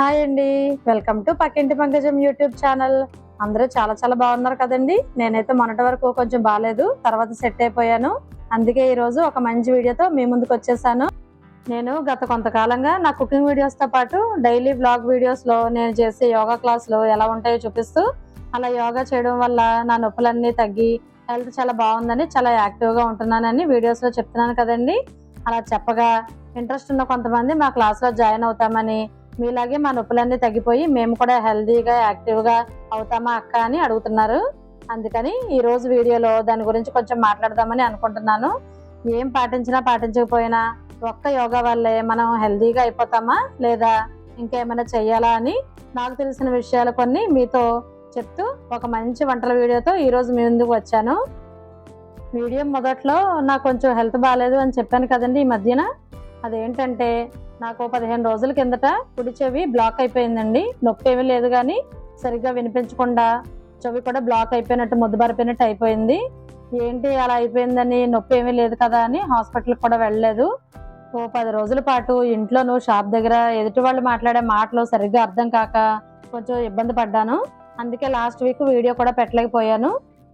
Hi అండి. Welcome to పక్కింటి పంకజం YouTube channel. అందరూ చాలా చాలా బాగున్నారు కదండి. నేనైతే మొన్నటి వరకు కొంచెం బాగాలేదు తర్వాత సెట్ అయిపోయాను. అందుకే ఈరోజు ఒక మంచి వీడియోతో మీ ముందుకు వచ్చేసాను. నేను గత కొంతకాలంగా నా కుకింగ్ వీడియోస్తో పాటు డైలీ బ్లాగ్ వీడియోస్లో నేను చేసే యోగా క్లాసులు ఎలా ఉంటాయో చూపిస్తూ అలా యోగా చేయడం వల్ల నా నొప్పులన్నీ తగ్గి హెల్త్ చాలా బాగుందని చాలా యాక్టివ్గా ఉంటున్నానని వీడియోస్లో చెప్తున్నాను కదండి. అలా చెప్పగా ఇంట్రెస్ట్ ఉన్న కొంతమంది మా క్లాస్లో జాయిన్ అవుతామని మీలాగే మా నొప్పులన్నీ తగ్గిపోయి మేము కూడా హెల్దీగా యాక్టివ్గా అవుతామా అక్క అని అడుగుతున్నారు. అందుకని ఈరోజు వీడియోలో దాని గురించి కొంచెం మాట్లాడదామని అనుకుంటున్నాను. ఏం పాటించినా పాటించకపోయినా ఒక్క యోగా వల్లే మనం హెల్దీగా అయిపోతామా లేదా ఇంకేమైనా చెయ్యాలా అని నాకు తెలిసిన విషయాలు కొన్ని మీతో చెప్తూ ఒక మంచి వంటల వీడియోతో ఈరోజు మీ ముందుకు వచ్చాను. వీడియో మొదట్లో నాకు కొంచెం హెల్త్ బాగాలేదు అని చెప్పాను కదండి ఈ మధ్యన. అదేంటంటే నాకు పదిహేను రోజుల కిందట కుడి చెవి బ్లాక్ అయిపోయిందండి. నొప్పి ఏమీ లేదు కానీ సరిగ్గా వినిపించకుండా చెవి కూడా బ్లాక్ అయిపోయినట్టు ముద్దుబారిపోయినట్టు అయిపోయింది. ఏంటి అలా అయిపోయిందని నొప్పి ఏమీ లేదు కదా అని హాస్పిటల్కి కూడా వెళ్ళలేదు. ఓ పది రోజుల పాటు ఇంట్లోనూ షాప్ దగ్గర ఎదుటి వాళ్ళు మాట్లాడే మాటలు సరిగ్గా అర్థం కాక కొంచెం ఇబ్బంది పడ్డాను. అందుకే లాస్ట్ వీక్ వీడియో కూడా పెట్టలేకపోయాను.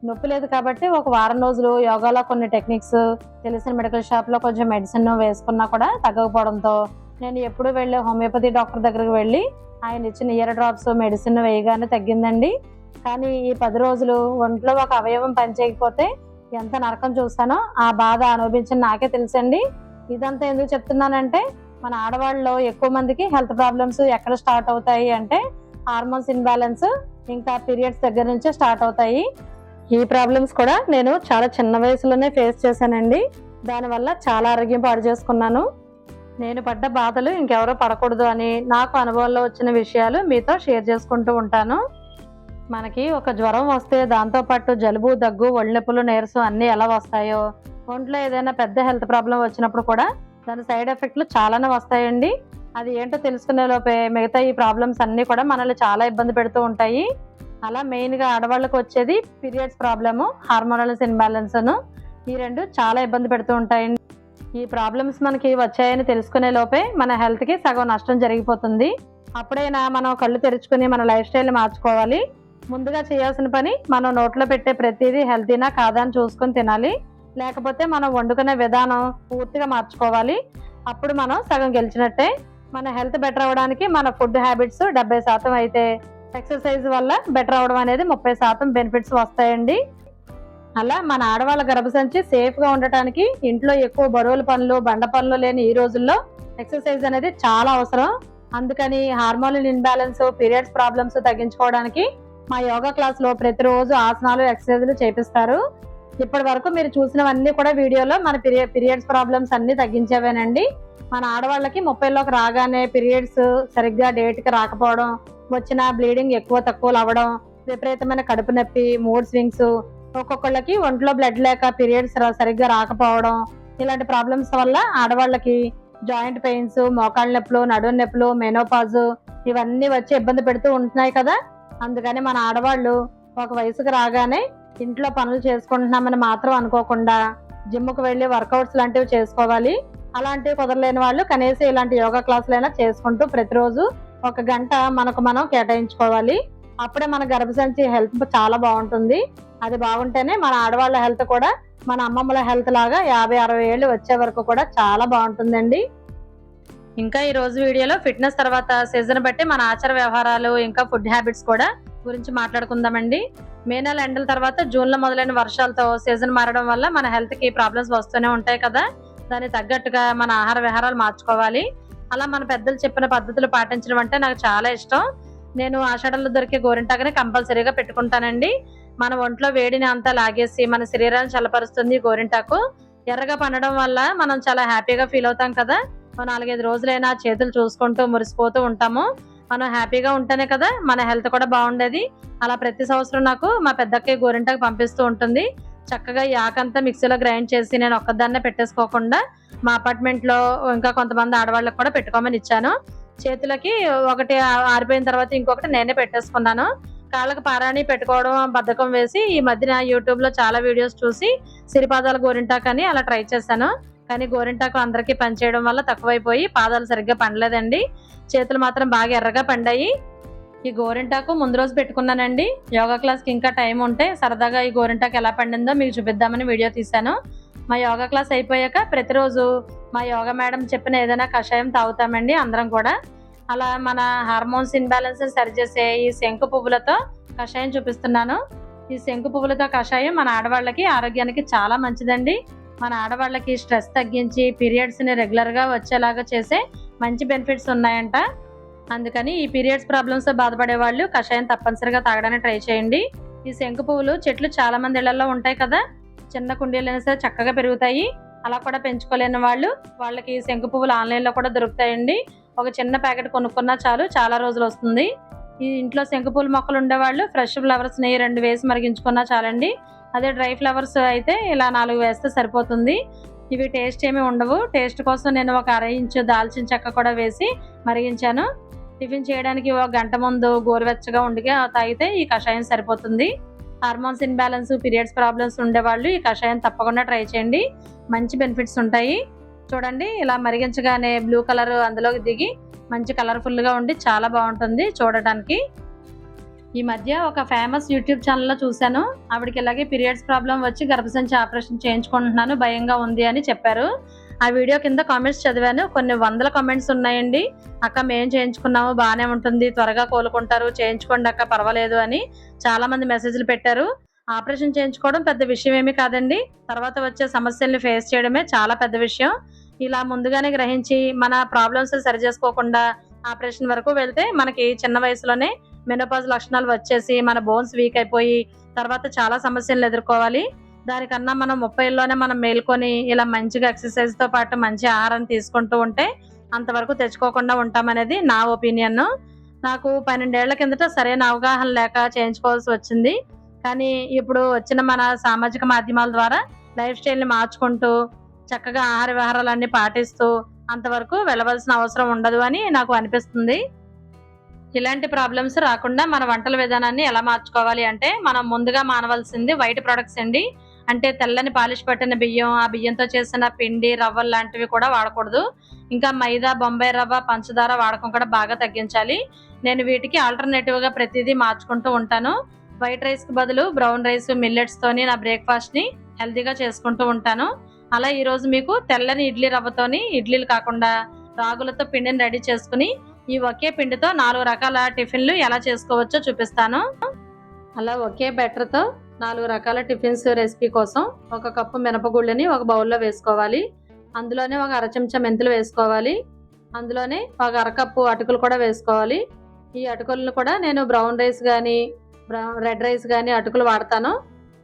నొప్పి లేదు కాబట్టి ఒక వారం రోజులు యోగాలో కొన్ని టెక్నిక్స్ తెలిసిన మెడికల్ షాప్లో కొంచెం మెడిసిన్ వేసుకున్నా కూడా తగ్గకపోవడంతో నేను ఎప్పుడు వెళ్ళే హోమియోపతి డాక్టర్ దగ్గరకు వెళ్ళి ఆయన ఇచ్చిన ఇయర్ డ్రాప్స్ మెడిసిన్ వేయగానే తగ్గిందండి. కానీ ఈ పది రోజులు ఒంట్లో ఒక అవయవం పనిచేయకపోతే ఎంత నరకం చూస్తానో ఆ బాధ అనుభవించిన నాకే తెలుసండి. ఇదంతా ఎందుకు చెప్తున్నానంటే మన ఆడవాళ్ళలో ఎక్కువ మందికి హెల్త్ ప్రాబ్లమ్స్ ఎక్కడ స్టార్ట్ అవుతాయి అంటే హార్మోన్స్ ఇన్బ్యాలెన్స్ ఇంకా పీరియడ్స్ దగ్గర నుంచే స్టార్ట్ అవుతాయి. ఈ ప్రాబ్లమ్స్ కూడా నేను చాలా చిన్న వయసులోనే ఫేస్ చేశానండి. దానివల్ల చాలా ఆరోగ్యం పాడు చేసుకున్నాను. నేను పడ్డ బాధలు ఇంకెవరో పడకూడదు అని నాకు అనుభవంలో వచ్చిన విషయాలు మీతో షేర్ చేసుకుంటూ ఉంటాను. మనకి ఒక జ్వరం వస్తే దాంతోపాటు జలుబు దగ్గు ఒళ్ళెప్పులు నీరసం అన్నీ ఎలా వస్తాయో ఒంట్లో ఏదైనా పెద్ద హెల్త్ ప్రాబ్లం వచ్చినప్పుడు కూడా దాని సైడ్ ఎఫెక్ట్లు చాలానే వస్తాయండి. అది ఏంటో తెలుసుకునే లోపే మిగతా ఈ ప్రాబ్లమ్స్ అన్నీ కూడా మనల్ని చాలా ఇబ్బంది పెడుతూ ఉంటాయి. అలా మెయిన్గా ఆడవాళ్ళకి వచ్చేది పీరియడ్స్ ప్రాబ్లము హార్మోనల్స్ ఇన్బ్యాలెన్స్ను ఈ రెండు చాలా ఇబ్బంది పెడుతూ ఉంటాయండి. ఈ ప్రాబ్లమ్స్ మనకి వచ్చాయని తెలుసుకునే లోపే మన హెల్త్కి సగం నష్టం జరిగిపోతుంది. అప్పుడైనా మనం కళ్ళు తెరుచుకుని మన లైఫ్ స్టైల్ని మార్చుకోవాలి. ముందుగా చేయాల్సిన పని మనం నోట్లో పెట్టే ప్రతిదీ హెల్తీనా కాదా అని చూసుకొని తినాలి. లేకపోతే మనం వండుకునే విధానం పూర్తిగా మార్చుకోవాలి. అప్పుడు మనం సగం గెలిచినట్టే మన హెల్త్ బెటర్ అవ్వడానికి మన ఫుడ్ హ్యాబిట్స్ డెబ్బై శాతం అయితే. ఎక్సర్సైజ్ వల్ల బెటర్ అవ్వడం అనేది ముప్పై శాతం బెనిఫిట్స్ వస్తాయండి. అలా మన ఆడవాళ్ళ గర్భసంచి సేఫ్గా ఉండటానికి ఇంట్లో ఎక్కువ బరువుల పనులు బండ పనులు లేని ఈ రోజుల్లో ఎక్సర్సైజ్ అనేది చాలా అవసరం. అందుకని హార్మోనల్ ఇన్బ్యాలెన్స్ పీరియడ్స్ ప్రాబ్లమ్స్ తగ్గించుకోవడానికి మా యోగా క్లాస్లో ప్రతిరోజు ఆసనాలు ఎక్సర్సైజ్లు చేపిస్తారు. ఇప్పటి వరకు మీరు చూసినవన్నీ కూడా వీడియోలో మన పీరియడ్స్ ప్రాబ్లమ్స్ అన్ని తగ్గించేవేనండి. మన ఆడవాళ్ళకి ముప్పైలోకి రాగానే పీరియడ్స్ సరిగ్గా డేట్కి రాకపోవడం వచ్చిన బ్లీడింగ్ ఎక్కువ తక్కువలు అవ్వడం విపరీతమైన కడుపు నొప్పి మూడ్ స్వింగ్స్ ఒక్కొక్కళ్ళకి ఒంట్లో బ్లడ్ లేక పీరియడ్స్ సరిగ్గా రాకపోవడం ఇలాంటి ప్రాబ్లమ్స్ వల్ల ఆడవాళ్ళకి జాయింట్ పెయిన్స్ మోకాళ్ళ నొప్పులు నడుము నొప్పులు మెనోపాజ్ ఇవన్నీ వచ్చి ఇబ్బంది పెడుతూ ఉంటున్నాయి కదా. అందుకని మన ఆడవాళ్ళు ఒక వయసుకు రాగానే ఇంట్లో పనులు చేసుకుంటున్నామని మాత్రం అనుకోకుండా జిమ్కు వెళ్ళి వర్కౌట్స్ లాంటివి చేసుకోవాలి. అలాంటివి కుదరలేని వాళ్ళు కనీసం ఇలాంటి యోగా క్లాసులైనా చేసుకుంటూ ప్రతిరోజు ఒక గంట మనకు మనం కేటాయించుకోవాలి. అప్పుడే మన గర్భసంచి హెల్త్ చాలా బాగుంటుంది. అది బాగుంటేనే మన ఆడవాళ్ళ హెల్త్ కూడా మన అమ్మమ్మల హెల్త్ లాగా యాభై అరవై ఏళ్ళు వచ్చే వరకు కూడా చాలా బాగుంటుందండి. ఇంకా ఈ రోజు వీడియోలో ఫిట్నెస్ తర్వాత సీజన్ బట్టి మన ఆచార వ్యవహారాలు ఇంకా ఫుడ్ హ్యాబిట్స్ కూడా గురించి మాట్లాడుకుందామండి. మే నెల ఎండల తర్వాత జూన్లో మొదలైన వర్షాలతో సీజన్ మారడం వల్ల మన హెల్త్కి ప్రాబ్లమ్స్ వస్తూనే ఉంటాయి కదా. దానికి తగ్గట్టుగా మన ఆహార విహారాలు మార్చుకోవాలి. అలా మన పెద్దలు చెప్పిన పద్ధతులు పాటించడం అంటే నాకు చాలా ఇష్టం. నేను ఆషాఢంలో దొరికే గోరింటాకని కంపల్సరీగా పెట్టుకుంటానండి. మన ఒంట్లో వేడిని అంతా లాగేసి మన శరీరాన్ని చల్లపరుస్తుంది గోరింటాకు. ఎర్రగా పండడం వల్ల మనం చాలా హ్యాపీగా ఫీల్ అవుతాం కదా. నాలుగైదు రోజులైనా చేతులు చూసుకుంటూ మురిసిపోతూ ఉంటాము. మనం హ్యాపీగా ఉంటేనే కదా మన హెల్త్ కూడా బాగుండేది. అలా ప్రతి సంవత్సరం నాకు మా పెద్దకి గోరింటాకు పంపిస్తూ ఉంటుంది. చక్కగా యాకంతా మిక్సీలో గ్రైండ్ చేసి నేను ఒక్కదాన్నే పెట్టేసుకోకుండా మా అపార్ట్మెంట్లో ఇంకా కొంతమంది ఆడవాళ్ళకి కూడా పెట్టుకోమని ఇచ్చాను. చేతులకి ఒకటి ఆరిపోయిన తర్వాత ఇంకొకటి నేనే పెట్టేసుకున్నాను. కాళ్ళకి పారాణి పెట్టుకోవడం బద్ధకం వేసి ఈ మధ్యన యూట్యూబ్లో చాలా వీడియోస్ చూసి సిరిపాదాల గోరింటాకు అని అలా ట్రై చేశాను. కానీ గోరింటాకు అందరికీ పనిచేయడం వల్ల తక్కువైపోయి పాదాలు సరిగ్గా పండలేదండి. చేతులు మాత్రం బాగా ఎర్రగా పండాయి. ఈ గోరింటాకు ముందు రోజు పెట్టుకున్నానండి. యోగా క్లాస్కి ఇంకా టైం ఉంటే సరదాగా ఈ గోరింటాకు ఎలా పండిందో మీకు చూపిద్దామని వీడియో తీశాను. మా యోగా క్లాస్ అయిపోయాక ప్రతిరోజు మా యోగా మేడం చెప్పిన ఏదైనా కషాయం తాగుతామండి అందరం కూడా. అలా మన హార్మోన్స్ ఇన్బ్యాలెన్స్ సరిచేసే ఈ శంకు పువ్వులతో కషాయం చూపిస్తున్నాను. ఈ శంకు పువ్వులతో కషాయం మన ఆడవాళ్ళకి ఆరోగ్యానికి చాలా మంచిదండి. మన ఆడవాళ్ళకి స్ట్రెస్ తగ్గించి పీరియడ్స్ని రెగ్యులర్గా వచ్చేలాగా చేసే మంచి బెనిఫిట్స్ ఉన్నాయంట. అందుకని ఈ పీరియడ్స్ ప్రాబ్లమ్స్ బాధపడే వాళ్ళు కషాయం తప్పనిసరిగా తాగడానికి ట్రై చేయండి. ఈ శంకు పువ్వులు చెట్లు చాలా మంది ఇళ్ళలో ఉంటాయి కదా చిన్న కుండీలైనా సరే చక్కగా పెరుగుతాయి. అలా కూడా పెంచుకోలేని వాళ్ళు వాళ్ళకి శంకు పువ్వులు ఆన్లైన్లో కూడా దొరుకుతాయండి. ఒక చిన్న ప్యాకెట్ కొనుక్కున్నా చాలు చాలా రోజులు వస్తుంది. ఈ ఇంట్లో శంకుపూల మొక్కలు ఉండేవాళ్ళు ఫ్రెష్ ఫ్లవర్స్ని రెండు వేసి మరిగించుకున్నా చాలండి. అదే డ్రై ఫ్లవర్స్ అయితే ఇలా నాలుగు వేస్తే సరిపోతుంది. ఇవి టేస్ట్ ఏమీ ఉండవు. టేస్ట్ కోసం నేను ఒక అర ఇంచు దాల్చిన చెక్క కూడా వేసి మరిగించాను. టిఫిన్ చేయడానికి ఒక గంట ముందు గోరువెచ్చగా ఉండిగా తాగితే ఈ కషాయం సరిపోతుంది. హార్మోన్స్ ఇన్బ్యాలెన్స్ పీరియడ్స్ ప్రాబ్లమ్స్ ఉండేవాళ్ళు ఈ కషాయం తప్పకుండా ట్రై చేయండి. మంచి బెనిఫిట్స్ ఉంటాయి. చూడండి ఇలా మరిగించగానే బ్లూ కలర్ అందులోకి దిగి మంచి కలర్ఫుల్గా ఉండి చాలా బాగుంటుంది చూడటానికి. ఈ మధ్య ఒక ఫేమస్ యూట్యూబ్ ఛానల్లో చూశాను. ఆవిడకి ఇలాగే పీరియడ్స్ ప్రాబ్లం వచ్చి గర్భసంచి ఆపరేషన్ చేయించుకుంటున్నాను భయంగా ఉంది అని చెప్పారు. ఆ వీడియో కింద కామెంట్స్ చదివాను. కొన్ని వందల కామెంట్స్ ఉన్నాయండి. అక్క మేము చేయించుకున్నాము బాగానే ఉంటుంది. త్వరగా కోలుకుంటారు. చేయించుకోండి అక్క పర్వాలేదు అని చాలా మంది మెసేజ్లు పెట్టారు. ఆపరేషన్ చేయించుకోవడం పెద్ద విషయం ఏమీ కాదండి. తర్వాత వచ్చే సమస్యల్ని ఫేస్ చేయడమే చాలా పెద్ద విషయం. ఇలా ముందుగానే గ్రహించి మన ప్రాబ్లమ్స్ సరి చేసుకోకుండా ఆపరేషన్ వరకు వెళ్తే మనకి చిన్న వయసులోనే మెనోపాజ్ లక్షణాలు వచ్చేసి మన బోన్స్ వీక్ అయిపోయి తర్వాత చాలా సమస్యలను ఎదుర్కోవాలి. దానికన్నా మనం ముప్పైలోనే మనం మేల్కొని ఇలా మంచిగా ఎక్సర్సైజ్తో పాటు మంచి ఆహారం తీసుకుంటూ ఉంటే అంతవరకు తెచ్చుకోకుండా ఉంటామనేది నా ఒపీనియన్ నాకు పన్నెండేళ్ళ కిందట సరైన అవగాహన లేక చేయించుకోవాల్సి వచ్చింది. కానీ ఇప్పుడు వచ్చిన మన సామాజిక మాధ్యమాల ద్వారా లైఫ్ స్టైల్ని మార్చుకుంటూ చక్కగా ఆహార విహారాలన్నీ పాటిస్తూ అంతవరకు వెళ్ళవలసిన అవసరం ఉండదు అని నాకు అనిపిస్తుంది. ఇలాంటి ప్రాబ్లమ్స్ రాకుండా మన వంటల విధానాన్ని ఎలా మార్చుకోవాలి అంటే మనం ముందుగా మానవలసింది వైట్ ప్రొడక్ట్స్ అండి. అంటే తెల్లని పాలిష్ పట్టిన బియ్యం ఆ బియ్యంతో చేసిన పిండి రవ్వలు లాంటివి కూడా వాడకూడదు. ఇంకా మైదా బొంబాయి రవ్వ పంచదార వాడకం కూడా బాగా తగ్గించాలి. నేను వీటికి ఆల్టర్నేటివ్గా ప్రతిదీ మార్చుకుంటూ ఉంటాను. వైట్ రైస్కి బదులు బ్రౌన్ రైస్ మిల్లెట్స్తోని నా బ్రేక్ఫాస్ట్ని హెల్తీగా చేసుకుంటూ ఉంటాను. అలా ఈరోజు మీకు తెల్లని ఇడ్లీ రవ్వతోని ఇడ్లీలు కాకుండా రాగులతో పిండిని రెడీ చేసుకుని ఈ ఒకే పిండితో నాలుగు రకాల టిఫిన్లు ఎలా చేసుకోవచ్చో చూపిస్తాను. అలా ఒకే బెటర్తో నాలుగు రకాల టిఫిన్స్ రెసిపీ కోసం ఒక కప్పు మినపగుళ్ళని ఒక బౌల్లో వేసుకోవాలి. అందులోనే ఒక అర చెంచా మెంతులు వేసుకోవాలి. అందులోనే ఒక అరకప్పు అటుకులు కూడా వేసుకోవాలి. ఈ అటుకులను కూడా నేను బ్రౌన్ రైస్ కానీ రెడ్ రైస్ కానీ అటుకులు వాడతాను.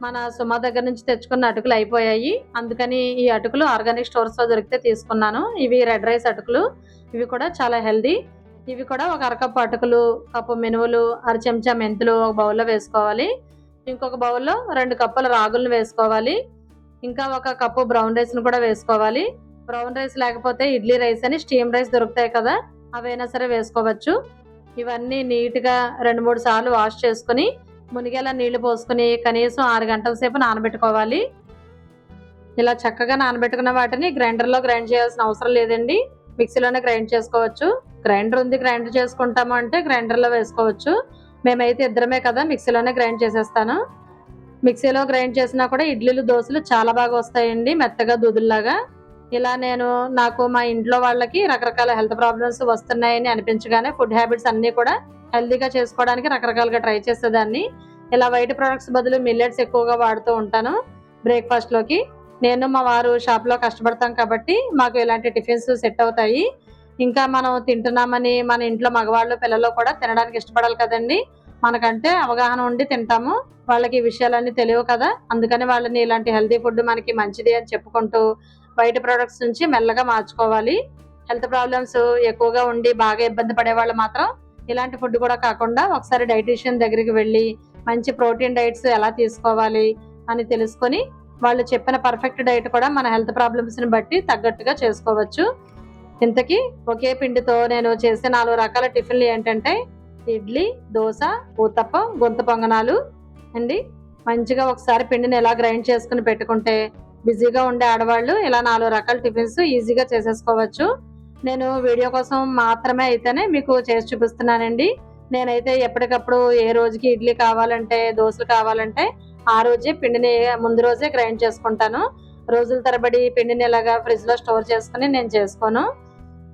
మన సుమా దగ్గర నుంచి తెచ్చుకున్న అటుకులు అయిపోయాయి. అందుకని ఈ అటుకులు ఆర్గానిక్ స్టోర్స్లో దొరికితే తీసుకున్నాను. ఇవి రెడ్ రైస్ అటుకులు. ఇవి కూడా చాలా హెల్దీ. ఇవి కూడా ఒక అరకప్పు అటుకులు కప్పు మినువులు అర చెంచా మెంతులు ఒక బౌల్లో వేసుకోవాలి. ఇంకొక బౌల్లో రెండు కప్పుల రాగులను వేసుకోవాలి. ఇంకా ఒక కప్పు బ్రౌన్ రైస్ను కూడా వేసుకోవాలి. బ్రౌన్ రైస్ లేకపోతే ఇడ్లీ రైస్ అని స్టీమ్ రైస్ దొరుకుతాయి కదా అవైనా సరే వేసుకోవచ్చు. ఇవన్నీ నీట్గా రెండు మూడు సార్లు వాష్ చేసుకుని మునిగేలా నీళ్ళు పోసుకుని కనీసం ఆరు గంటల సేపు నానబెట్టుకోవాలి. ఇలా చక్కగా నానబెట్టుకున్న వాటిని గ్రైండర్లో గ్రైండ్ చేయాల్సిన అవసరం లేదండి. మిక్సీలోనే గ్రైండ్ చేసుకోవచ్చు. గ్రైండర్ ఉంది గ్రైండర్ చేసుకుంటాము అంటే గ్రైండర్లో వేసుకోవచ్చు. మేమైతే ఇద్దరమే కదా మిక్సీలోనే గ్రైండ్ చేసేస్తాను. మిక్సీలో గ్రైండ్ చేసినా కూడా ఇడ్లీలు దోశలు చాలా బాగా వస్తాయండి మెత్తగా దూదుల్లాగా. ఇలా నేను నాకు మా ఇంట్లో వాళ్ళకి రకరకాల హెల్త్ ప్రాబ్లమ్స్ వస్తున్నాయని అనిపించగానే ఫుడ్ హ్యాబిట్స్ అన్నీ కూడా హెల్తీగా చేసుకోవడానికి రకరకాలుగా ట్రై చేసేదాన్ని. ఇలా వైట్ ప్రొడక్ట్స్ బదులు మిల్లెట్స్ ఎక్కువగా వాడుతూ ఉంటాను బ్రేక్ఫాస్ట్లోకి. నేను మా వారు షాప్లో కష్టపడతాం కాబట్టి మాకు ఇలాంటి టిఫిన్స్ సెట్ అవుతాయి. ఇంకా మనం తింటున్నామని మన ఇంట్లో మగవాళ్ళు పిల్లలు కూడా తినడానికి ఇష్టపడాలి కదండి. మనకంటే అవగాహన ఉండి తింటాము. వాళ్ళకి ఈ విషయాలన్నీ తెలియవు కదా. అందుకని వాళ్ళని ఇలాంటి హెల్తీ ఫుడ్ మనకి మంచిది అని చెప్పుకుంటూ బయట ప్రొడక్ట్స్ నుంచి మెల్లగా మార్చుకోవాలి. హెల్త్ ప్రాబ్లమ్స్ ఎక్కువగా ఉండి బాగా ఇబ్బంది పడే వాళ్ళు మాత్రం ఇలాంటి ఫుడ్ కూడా కాకుండా ఒకసారి డైటీషియన్ దగ్గరికి వెళ్ళి మంచి ప్రోటీన్ డైట్స్ ఎలా తీసుకోవాలి అని తెలుసుకొని వాళ్ళు చెప్పిన పర్ఫెక్ట్ డైట్ కూడా మన హెల్త్ ప్రాబ్లమ్స్ని బట్టి తగ్గట్టుగా చేసుకోవచ్చు. ఇంతకీ ఒకే పిండితో నేను చేసే నాలుగు రకాల టిఫిన్లు ఏంటంటే ఇడ్లీ దోశ ఊతప్ప గొంత పొంగనాలు. అండి మంచిగా ఒకసారి పిండిని ఎలా గ్రైండ్ చేసుకుని పెట్టుకుంటే బిజీగా ఉండే ఆడవాళ్ళు ఇలా నాలుగు రకాల టిఫిన్స్ ఈజీగా చేసేసుకోవచ్చు. నేను వీడియో కోసం మాత్రమే అయితేనే మీకు చేసి చూపిస్తున్నానండి. నేనైతే ఎప్పటికప్పుడు ఏ రోజుకి ఇడ్లీ కావాలంటే దోశలు కావాలంటే ఆ రోజే పిండిని ముందు రోజే గ్రైండ్ చేసుకుంటాను. రోజుల తరబడి పిండిని ఇలాగా ఫ్రిడ్జ్లో స్టోర్ చేసుకుని నేను చేసుకోను.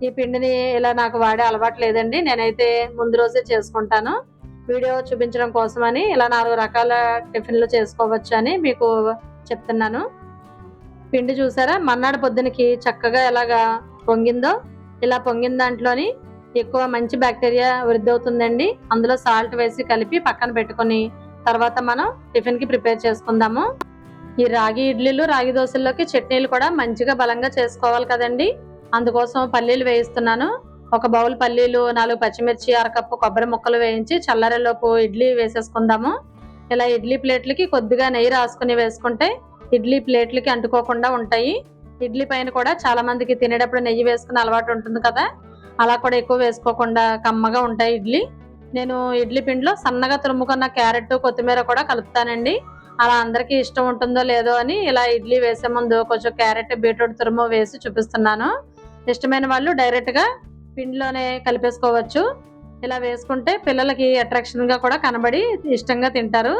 ఈ పిండిని ఇలా నాకు వాడే అలవాటు లేదండి. నేనైతే ముందు రోజే చేసుకుంటాను. వీడియో చూపించడం కోసమని ఇలా నాలుగు రకాల టిఫిన్లు చేసుకోవచ్చు అని మీకు చెప్తున్నాను. పిండి చూసారా? మన్నాడు పొద్దునకి చక్కగా ఎలాగా పొంగిందో ఇలా పొంగిన దాంట్లోని ఎక్కువ మంచి బ్యాక్టీరియా వృద్ధి అవుతుందండి అందులో సాల్ట్ వేసి కలిపి పక్కన పెట్టుకొని తర్వాత మనం టిఫిన్కి ప్రిపేర్ చేసుకుందాము. ఈ రాగి ఇడ్లీలు రాగి దోశల్లోకి చట్నీలు కూడా మంచిగా బలంగా చేసుకోవాలి కదండి. అందుకోసం పల్లీలు వేయిస్తున్నాను. ఒక బౌల్ పల్లీలు నాలుగు పచ్చిమిర్చి అరకప్పు కొబ్బరి ముక్కలు వేయించి చల్లరేలోపు ఇడ్లీ వేసేసుకుందాము. ఇలా ఇడ్లీ ప్లేట్లకి కొద్దిగా నెయ్యి రాసుకుని వేసుకుంటే ఇడ్లీ ప్లేట్లకి అంటుకోకుండా ఉంటాయి. ఇడ్లీ పైన కూడా చాలా మందికి తినేటప్పుడు నెయ్యి వేసుకునే అలవాటు ఉంటుంది కదా. అలా కూడా ఎక్కువ వేసుకోకుండా కమ్మగా ఉంటాయి ఇడ్లీ. నేను ఇడ్లీ పిండిలో సన్నగా తురుముకున్న క్యారెట్ కొత్తిమీర కూడా కలుపుతానండి. అలా అందరికీ ఇష్టం ఉంటుందో లేదో అని ఇలా ఇడ్లీ వేసే ముందు కొంచెం క్యారెట్ బీట్రూట్ తురుము వేసి చూపిస్తున్నాను. ఇష్టమైన వాళ్ళు డైరెక్ట్గా పిండిలోనే కలిపేసుకోవచ్చు. ఇలా వేసుకుంటే పిల్లలకి అట్రాక్షన్గా కూడా కనబడి ఇష్టంగా తింటారు.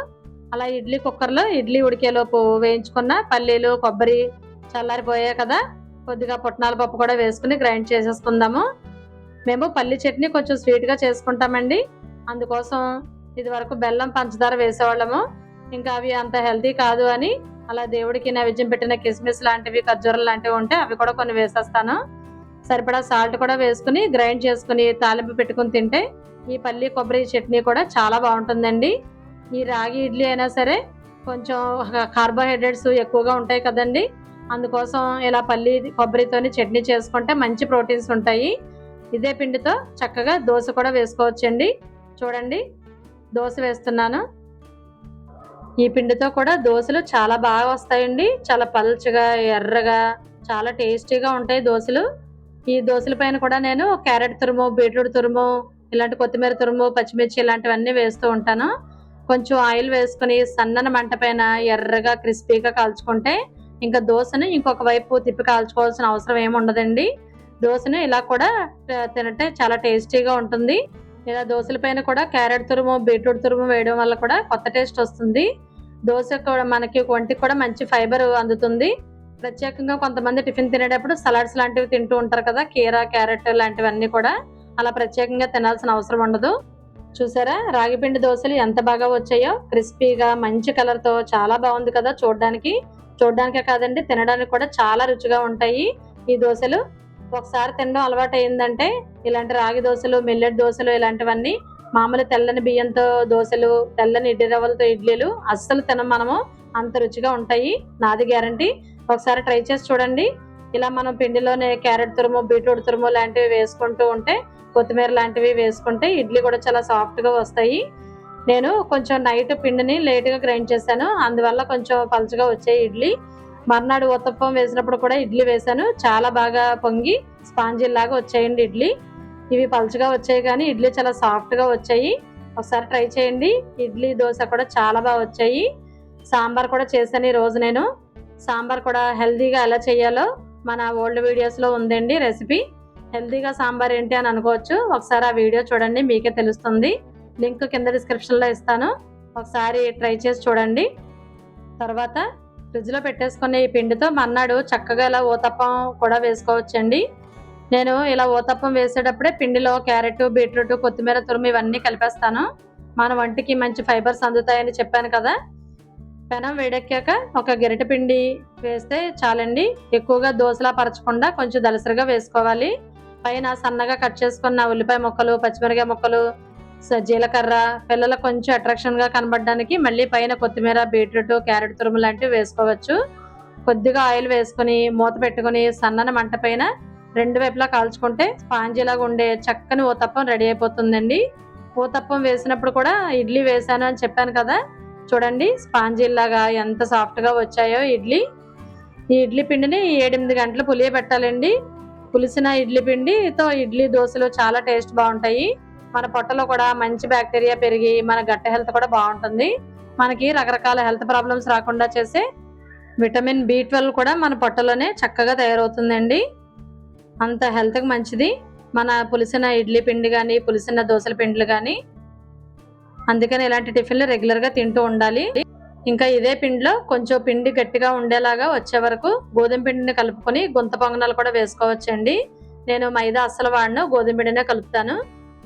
అలా ఇడ్లీ కుక్కర్లో ఇడ్లీ ఉడికేలోపు వేయించుకున్న పల్లీలు కొబ్బరి చల్లారిపోయాయి కదా కొద్దిగా పుట్నాల పప్పు కూడా వేసుకుని గ్రైండ్ చేసేసుకుందాము. మేము పల్లి చట్నీ కొంచెం స్వీట్గా చేసుకుంటామండి. అందుకోసం ఇది వరకు బెల్లం పంచదార వేసేవాళ్ళము. ఇంకా అవి అంత హెల్తీ కాదు అని అలా దేవుడికి నైవేద్యం పెట్టిన కిస్మిస్ లాంటివి ఖర్జూరం లాంటివి ఉంటే అవి కూడా కొన్ని వేసేస్తాను. సరిపడా సాల్ట్ కూడా వేసుకుని గ్రైండ్ చేసుకుని తాలింపు పెట్టుకుని తింటే ఈ పల్లి కొబ్బరి చట్నీ కూడా చాలా బాగుంటుందండి. ఈ రాగి ఇడ్లీ అయినా సరే కొంచెం కార్బోహైడ్రేట్స్ ఎక్కువగా ఉంటాయి కదండి. అందుకోసం ఇలా పల్లి కొబ్బరితోని చట్నీ చేసుకుంటే మంచి ప్రోటీన్స్ ఉంటాయి. ఇదే పిండితో చక్కగా దోశ కూడా వేసుకోవచ్చండి. చూడండి దోశ వేస్తున్నాను. ఈ పిండితో కూడా దోశలు చాలా బాగా వస్తాయండి. చాలా పల్చగా ఎర్రగా చాలా టేస్టీగా ఉంటాయి దోశలు. ఈ దోశల పైన కూడా నేను క్యారెట్ తురుము బీట్రూట్ తురుము ఇలాంటి కొత్తిమీర తురుము పచ్చిమిర్చి ఇలాంటివన్నీ వేస్తూ ఉంటాను. కొంచెం ఆయిల్ వేసుకుని సన్నన మంట పైన ఎర్రగా క్రిస్పీగా కాల్చుకుంటే ఇంకా దోశను ఇంకొక వైపు తిప్పి కాల్చుకోవాల్సిన అవసరం ఏమి ఉండదండి. దోశను ఇలా కూడా తినటే చాలా టేస్టీగా ఉంటుంది. ఇలా దోశల పైన కూడా క్యారెట్ తురుము బీట్రూట్ తురుము వేయడం వల్ల కూడా కొత్త టేస్ట్ వస్తుంది. దోశ కూడా మనకి ఒంటికి కూడా మంచి ఫైబర్ అందుతుంది. ప్రత్యేకంగా కొంతమంది టిఫిన్ తినేటప్పుడు సలాడ్స్ లాంటివి తింటూ ఉంటారు కదా కీరా క్యారెట్ లాంటివన్నీ కూడా. అలా ప్రత్యేకంగా తినాల్సిన అవసరం ఉండదు. చూసారా? రాగిపిండి దోశలు ఎంత బాగా వచ్చాయో క్రిస్పీగా మంచి కలర్తో చాలా బాగుంది కదా చూడడానికి. చూడడానికే కాదండి తినడానికి కూడా చాలా రుచిగా ఉంటాయి ఈ దోశలు. ఒకసారి తినడం అలవాటు అయిందంటే ఇలాంటి రాగి దోశలు మిల్లెట్ దోశలు ఇలాంటివన్నీ మామూలు తెల్లని బియ్యంతో దోశలు తెల్లని ఇడ్లీ రవ్వలతో ఇడ్లీలు అస్సలు తినం మనము. అంత రుచిగా ఉంటాయి. నాది గ్యారంటీ ఒకసారి ట్రై చేసి చూడండి. ఇలా మనం పిండిలోనే క్యారెట్ తురుము బీట్రూట్ తురుము లాంటివి వేసుకుంటూ ఉంటే కొత్తిమీర లాంటివి వేసుకుంటే ఇడ్లీ కూడా చాలా సాఫ్ట్గా వస్తాయి. నేను కొంచెం నైట్ పిండిని లేట్గా గ్రైండ్ చేశాను. అందువల్ల కొంచెం పలుచగా వచ్చాయి ఇడ్లీ. మర్నాడు ఉత్తప్పం వేసినప్పుడు కూడా ఇడ్లీ వేశాను. చాలా బాగా పొంగి స్పాంజీ లాగా వచ్చాయండి ఇడ్లీ. ఇవి పలుచగా వచ్చాయి కానీ ఇడ్లీ చాలా సాఫ్ట్గా వచ్చాయి. ఒకసారి ట్రై చేయండి. ఇడ్లీ దోశ కూడా చాలా బాగా వచ్చాయి. సాంబార్ కూడా చేశాను ఈ రోజు నేను. సాంబార్ కూడా హెల్తీగా ఎలా చేయాలో మన ఓల్డ్ వీడియోస్లో ఉందండి రెసిపీ. హెల్తీగా సాంబార్ ఏంటి అని అనుకోవచ్చు. ఒకసారి ఆ వీడియో చూడండి మీకే తెలుస్తుంది. లింక్ కింద డిస్క్రిప్షన్లో ఇస్తాను. ఒకసారి ట్రై చేసి చూడండి. తర్వాత ఫ్రిడ్జ్లో పెట్టేసుకునే ఈ పిండితో మన్నాడు చక్కగా ఇలా ఊతప్పం కూడా వేసుకోవచ్చండి. నేను ఇలా ఊతప్పం వేసేటప్పుడే పిండిలో క్యారెట్ బీట్రూట్ కొత్తిమీర తురుము ఇవన్నీ కలిపేస్తాను. మన వంటికి మంచి ఫైబర్స్ అందుతాయని చెప్పాను కదా. పెనం వేడెక్కాక ఒక గరిటె పిండి వేస్తే చాలండి. ఎక్కువగా దోశలా పరచకుండా కొంచెం దలసరిగా వేసుకోవాలి. పైన సన్నగా కట్ చేసుకున్న ఉల్లిపాయ ముక్కలు పచ్చిమిరకాయ ముక్కలు జీలకర్ర పిల్లలకు కొంచెం అట్రాక్షన్గా కనబడడానికి మళ్ళీ పైన కొత్తిమీర బీట్రూట్ క్యారెట్ తురుము లాంటివి వేసుకోవచ్చు. కొద్దిగా ఆయిల్ వేసుకుని మూత పెట్టుకుని సన్నని మంట పైన రెండు వైపులా కాల్చుకుంటే స్పాంజీలాగా ఉండే చక్కని ఊతప్పం రెడీ అయిపోతుందండి. ఊతప్పం వేసినప్పుడు కూడా ఇడ్లీ వేసాను అని చెప్పాను కదా చూడండి స్పాంజీ లాగా ఎంత సాఫ్ట్గా వచ్చాయో ఇడ్లీ. ఈ ఇడ్లీ పిండిని ఏడెనిమిది గంటలు పులియ పెట్టాలండి. పులిసిన ఇడ్లీ పిండితో ఇడ్లీ దోశలు చాలా టేస్ట్ బాగుంటాయి. మన పొట్టలో కూడా మంచి బ్యాక్టీరియా పెరిగి మన గట్ట హెల్త్ కూడా బాగుంటుంది. మనకి రకరకాల హెల్త్ ప్రాబ్లమ్స్ రాకుండా చేసే విటమిన్ బి ట్వెల్వ్ కూడా మన పొట్టలోనే చక్కగా తయారవుతుందండి. అంత హెల్త్కి మంచిది. మన పులిసిన ఇడ్లీ పిండి కానీ పులిసిన దోశల పిండిలు కానీ అందుకని ఇలాంటి టిఫిన్లు రెగ్యులర్గా తింటూ ఉండాలి. ఇంకా ఇదే పిండిలో కొంచెం పిండి గట్టిగా ఉండేలాగా వచ్చే వరకు గోధుమ పిండిని కలుపుకొని గుంత పొంగనాలు కూడా వేసుకోవచ్చండి. నేను మైదా అస్సలు వాడను గోధుమ పిండినే కలుపుతాను.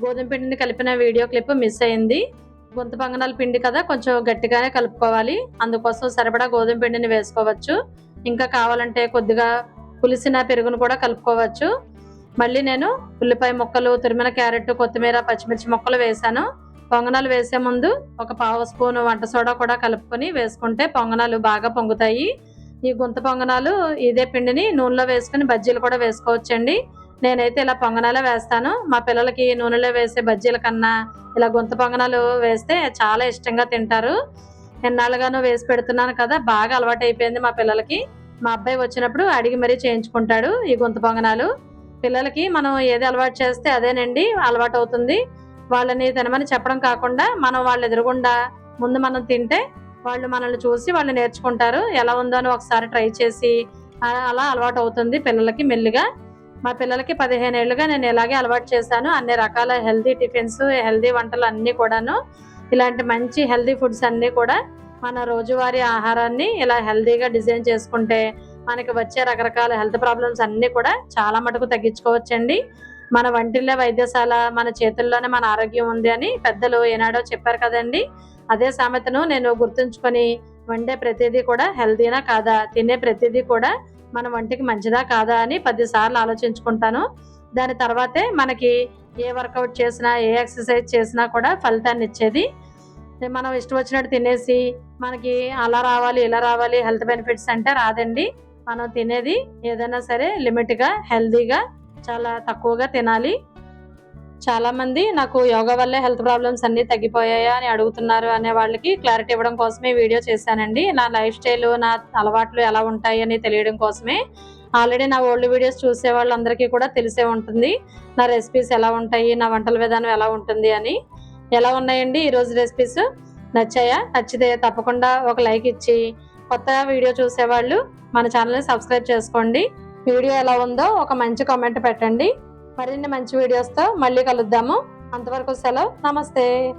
గోధుమ పిండిని కలిపిన వీడియో క్లిప్ మిస్ అయింది. గుంత పొంగనాల పిండి కదా కొంచెం గట్టిగానే కలుపుకోవాలి. అందుకోసం సరిపడా గోధుమ పిండిని వేసుకోవచ్చు. ఇంకా కావాలంటే కొద్దిగా పులిసిన పెరుగును కూడా కలుపుకోవచ్చు. మళ్ళీ నేను ఉల్లిపాయ ముక్కలు తురిమిన క్యారెట్ కొత్తిమీర పచ్చిమిర్చి ముక్కలు వేసాను పొంగనాలు వేసే ముందు ఒక పావు స్పూన్ వంట సోడా కూడా కలుపుకొని వేసుకుంటే పొంగనాలు బాగా పొంగుతాయి. ఈ గుంత పొంగనాలు ఇదే పిండిని నూనెలో వేసుకుని బజ్జీలు కూడా వేసుకోవచ్చండి. నేనైతే ఇలా పొంగనాలే వేస్తాను. మా పిల్లలకి నూనెలో వేసే బజ్జీల కన్నా ఇలా గుంత పొంగనాలు వేస్తే చాలా ఇష్టంగా తింటారు. ఎన్నాళ్ళుగానో వేసి పెడుతున్నాను కదా బాగా అలవాటు అయిపోయింది మా పిల్లలకి. మా అబ్బాయి వచ్చినప్పుడు అడిగి మరీ చేయించుకుంటాడు ఈ గుంత పొంగనాలు. పిల్లలకి మనం ఏది అలవాటు చేస్తే అదేనండి అలవాటు అవుతుంది వాళ్ళని తినమని చెప్పడం కాకుండా మనం వాళ్ళు ఎదురుగుండా ముందు మనం తింటే వాళ్ళు మనల్ని చూసి వాళ్ళు నేర్చుకుంటారు. ఎలా ఉందో అని ఒకసారి ట్రై చేసి అలా అలవాటు అవుతుంది పిల్లలకి మెల్లిగా. మా పిల్లలకి పదిహేను ఏళ్ళుగా నేను ఇలాగే అలవాటు చేశాను. అన్ని రకాల హెల్దీ టిఫిన్స్ హెల్దీ వంటలు అన్నీ కూడాను. ఇలాంటి మంచి హెల్దీ ఫుడ్స్ అన్నీ కూడా మన రోజువారీ ఆహారాన్ని ఇలా హెల్దీగా డిజైన్ చేసుకుంటే మనకి వచ్చే రకరకాల హెల్త్ ప్రాబ్లమ్స్ అన్నీ కూడా చాలా మటుకు తగ్గించుకోవచ్చండి. మన వంటిల్లే వైద్యశాల మన చేతుల్లోనే మన ఆరోగ్యం ఉంది అని పెద్దలు ఏనాడో చెప్పారు కదండి. అదే సామెతను నేను గుర్తుంచుకొని వండే ప్రతిదీ కూడా హెల్దీనా కాదా? తినే ప్రతిదీ కూడా మన వంటికి మంచిదా కాదా అని పదిసార్లు ఆలోచించుకుంటాను. దాని తర్వాతే మనకి ఏ వర్కౌట్ చేసినా ఏ ఎక్సర్సైజ్ చేసినా కూడా ఫలితాన్ని ఇచ్చేది. మనం ఇష్టం వచ్చినట్టు తినేసి మనకి అలా రావాలి ఇలా రావాలి హెల్త్ బెనిఫిట్స్ అంటే రాదండి. మనం తినేది ఏదైనా సరే లిమిట్గా హెల్దీగా చాలా తక్కువగా తినాలి. చాలామంది నాకు యోగా వల్లే హెల్త్ ప్రాబ్లమ్స్ అన్నీ తగ్గిపోయాయా అని అడుగుతున్నారు అనే వాళ్ళకి క్లారిటీ ఇవ్వడం కోసమే వీడియో చేశానండి. నా లైఫ్ స్టైల్ నా అలవాట్లు ఎలా ఉంటాయి అని తెలియడం కోసమే. ఆల్రెడీ నా ఓల్డ్ వీడియోస్ చూసే వాళ్ళందరికీ కూడా తెలిసే ఉంటుంది. నా రెసిపీస్ ఎలా ఉంటాయి నా వంటల విధానం ఎలా ఉంటుంది అని. ఎలా ఉన్నాయండి ఈరోజు రెసిపీస్? నచ్చాయా? నచ్చితే తప్పకుండా ఒక లైక్ ఇచ్చి కొత్త వీడియో చూసేవాళ్ళు మన ఛానల్ని సబ్స్క్రైబ్ చేసుకోండి. వీడియో ఎలా ఉందో ఒక మంచి కామెంట్ పెట్టండి. మరిన్ని మంచి వీడియోస్తో మళ్ళీ కలుద్దాము. అంతవరకు సెలవు. నమస్తే.